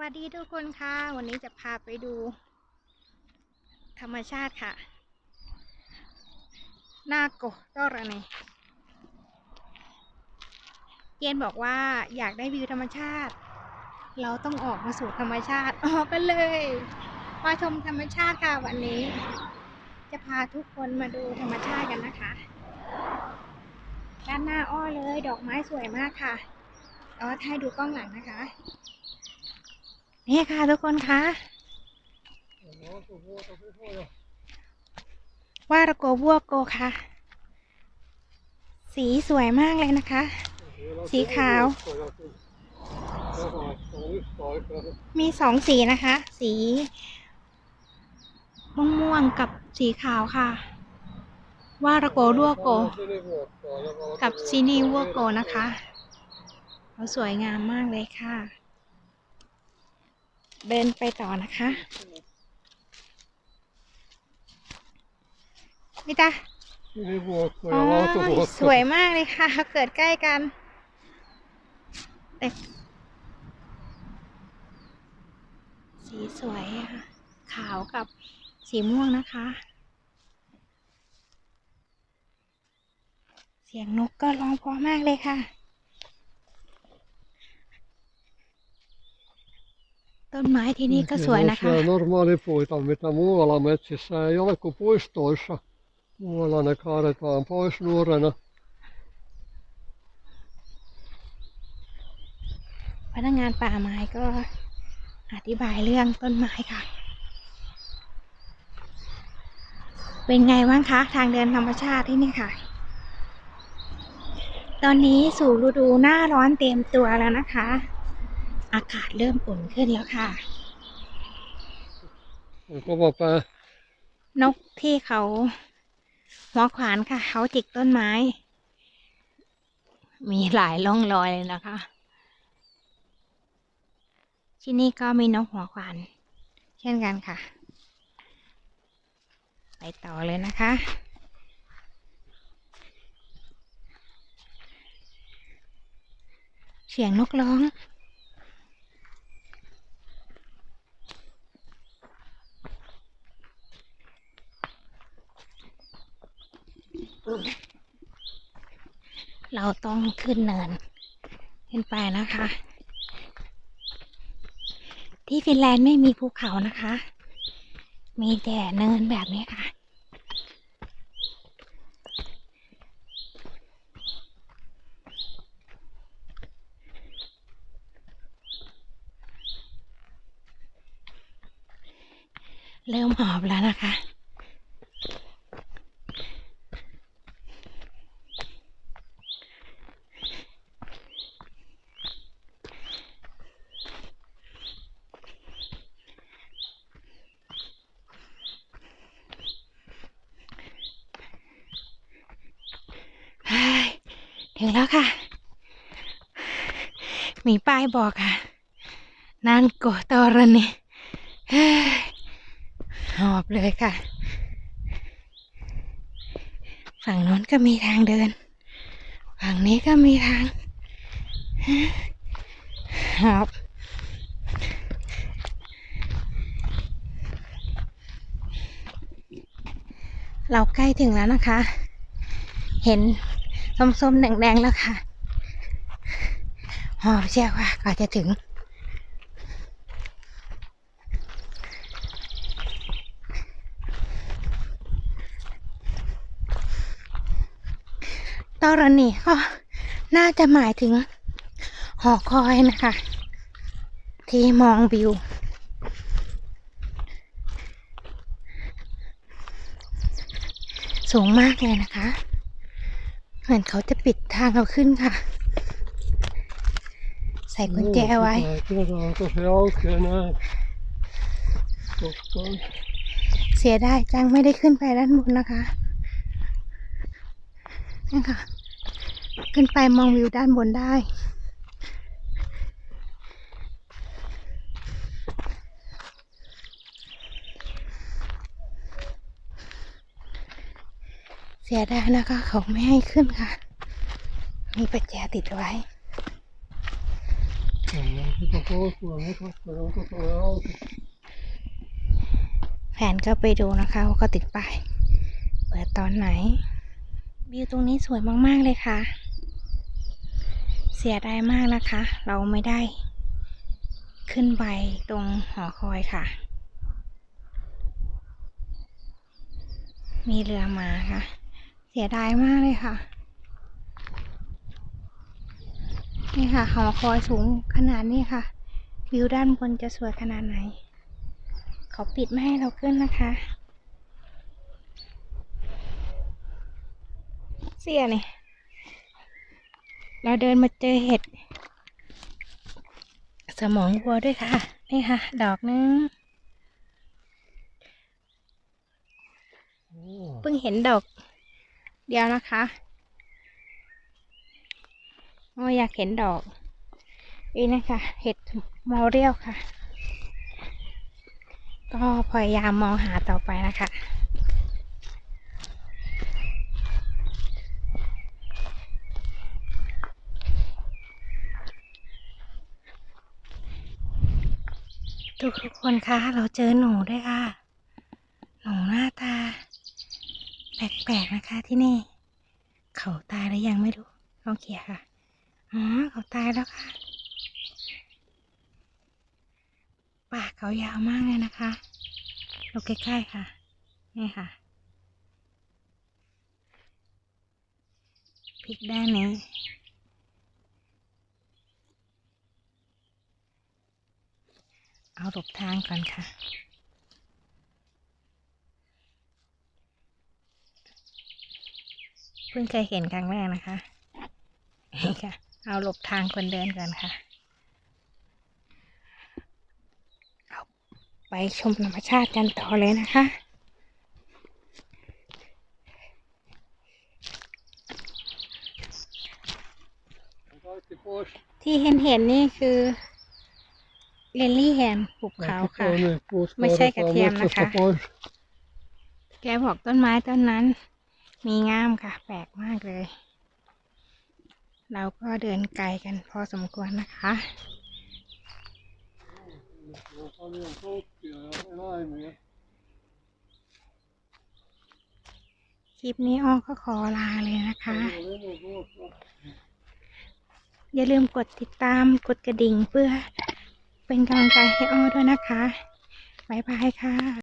วัสดีทุกคนค่ะ วันนี้จะพาไปดู ธรรมชาติค่ะนาโกโตระเนเกียนบอกว่าอยากได้วิวธรรมชาติ เราต้องออกมาสู่ธรรมชาติ ออกกันเลยมาชมธรรมชาติค่ะวันนี้ จะพาทุกคนมาดูธรรมชาติกันนะคะ ด้านหน้าอ้อเลย ดอกไม้สวยมากค่ะอ้อให้ดูกล้องหลังนะคะ นี่ค่ะทุกคนคะว่าระโกวัวโกค่ะ สีสวยมากเลยนะคะ สีขาว มีสองสีนะคะ สีม่วงๆกับสีขาวค่ะ ว่าระโกดัวโก กับซินีวัวโกนะคะ เขาสวยงามมากเลยค่ะ เดินไปต่อนะคะนี่ตาอ๋อสวยมากเลยค่ะ เกิดใกล้กันแต่สีสวยอะค่ะ ขาวกับสีม่วงนะคะ เสียงนกก็ร้องเพราะมากเลยค่ะ ต้นไม้ที่นี่ก็สวยนะคะ Tämmöisiä normaalipuita, mitä muualla metsissä ei ole kuin puistoissa. Muualla ne kaadetaan pois nuorena. พนักงานป่าไม้ก็อธิบายเรื่องต้นไม้ค่ะ เป็นไงบ้างคะ ทางเดินธรรมชาติที่นี่ค่ะ ตอนนี้สู่ฤดูหน้าร้อนเต็มตัวแล้วนะคะ อากาศเริ่มอุ่นขึ้นแล้วค่ะ On kova pää. นกที่เขาหัวขวานค่ะ เขาจิกต้นไม้ มีหลายร่องรอยเลยนะคะ ที่นี่ก็มีนกหัวขวาน เช่นกันค่ะ ไปต่อเลยนะคะเสียงนกร้อง เราต้องขึ้นเนิน ขึ้นไปนะคะ ที่ฟินแลนด์ไม่มีภูเขานะคะ มีแต่เนินแบบนี้ค่ะเริ่มหอบแล้วนะคะ เฮ้ย ถึงแล้วค่ะ มีป้ายบอกค่ะ นานโกตอรนีเฮ้ยหอบเลยค่ะ ฝั่งโน้นก็มีทางเดิน ฝั่งนี้ก็มีทางหอบเราใกล้ถึงแล้วนะคะ เห็น ส้มๆแดงๆแล้วค่ะหอบเชียวค่ะกว่าจะถึง ตอนนี้ก็น่าจะหมายถึงหอคอยนะคะ ที่มองวิวสูงมากเลยนะคะ เหมือนเขาจะปิดทางเราขึ้นค่ะ ใส่กุญแจไว้เสียได้จังไม่ได้ขึ้นไปด้านบนนะคะนี่ค่ะ ขึ้นไปมองวิวด้านบนได้ เสียดายนะคะ เขาไม่ให้ขึ้นค่ะ มีประแจติดไว้แผนก็ไปดูนะคะว่าเขาติดป้าย เปิดตอนไหน วิวตรงนี้สวยมาก ๆ เลยค่ะ เสียดายมากนะคะ เราไม่ได้ ขึ้นไปตรงหอคอยค่ะ มีเรือมาค่ะ เสียดายมากเลยค่ะ นี่ค่ะหอคอยสูงขนาดนี้ค่ะ วิวด้านบนจะสวยขนาดไหน เขาปิดไม่ให้เราขึ้นนะคะ เสียเนี่ยเราเดินมาเจอเห็ด สมองวัวด้วยค่ะ นี่ค่ะ ดอกนึง Åh, เพิ่งเห็นดอก เดียวนะคะโอ้อยากเห็นดอกนี่นะคะเห็ดมอเรียลค่ะ ก็พยายามมองหาต่อไปนะคะทุกทุกคนคะเราเจอหนูด้วยค่ะ หนูหน้าตา ปลกๆนะคะที่นี่ เขาตายแล้วยังไม่รู้ลองเขี่ยค่ะอ๋อเขาตายแล้วค่ะ ปากเขายาวมากเลยนะคะดูใกล้ๆค่ะ นี่ค่ะพลิกด้านนี้เอาหลบทางก่อนค่ะ พิ่งเคยเห็นครั้งแรกนะคะนี่ค่ะ เอาหลบทางคนเดินก่อนค่ะ เอาไปชมธรรมชาติกันต่อเลยนะคะ kaikki pois. ที่เห็นเห็นๆนี่คือเลนลี่แฮมหุบเขา Kaikki ค่ะ toinen puut Mä sei kaadetaan kätiä metsästä näkää. pois. แกบอกต้นไม้ต้นนั้น มีงามค่ะ แปลกมากเลย เราก็เดินไกลกันพอสมควรนะคะคลิปนี้อ้อก็ขอลาเลยนะคะ อย่าลืมกดติดตามกดกระดิ่งเพื่อเป็นกำลังใจให้อ้อด้วยนะคะ บ๊ายบายค่ะ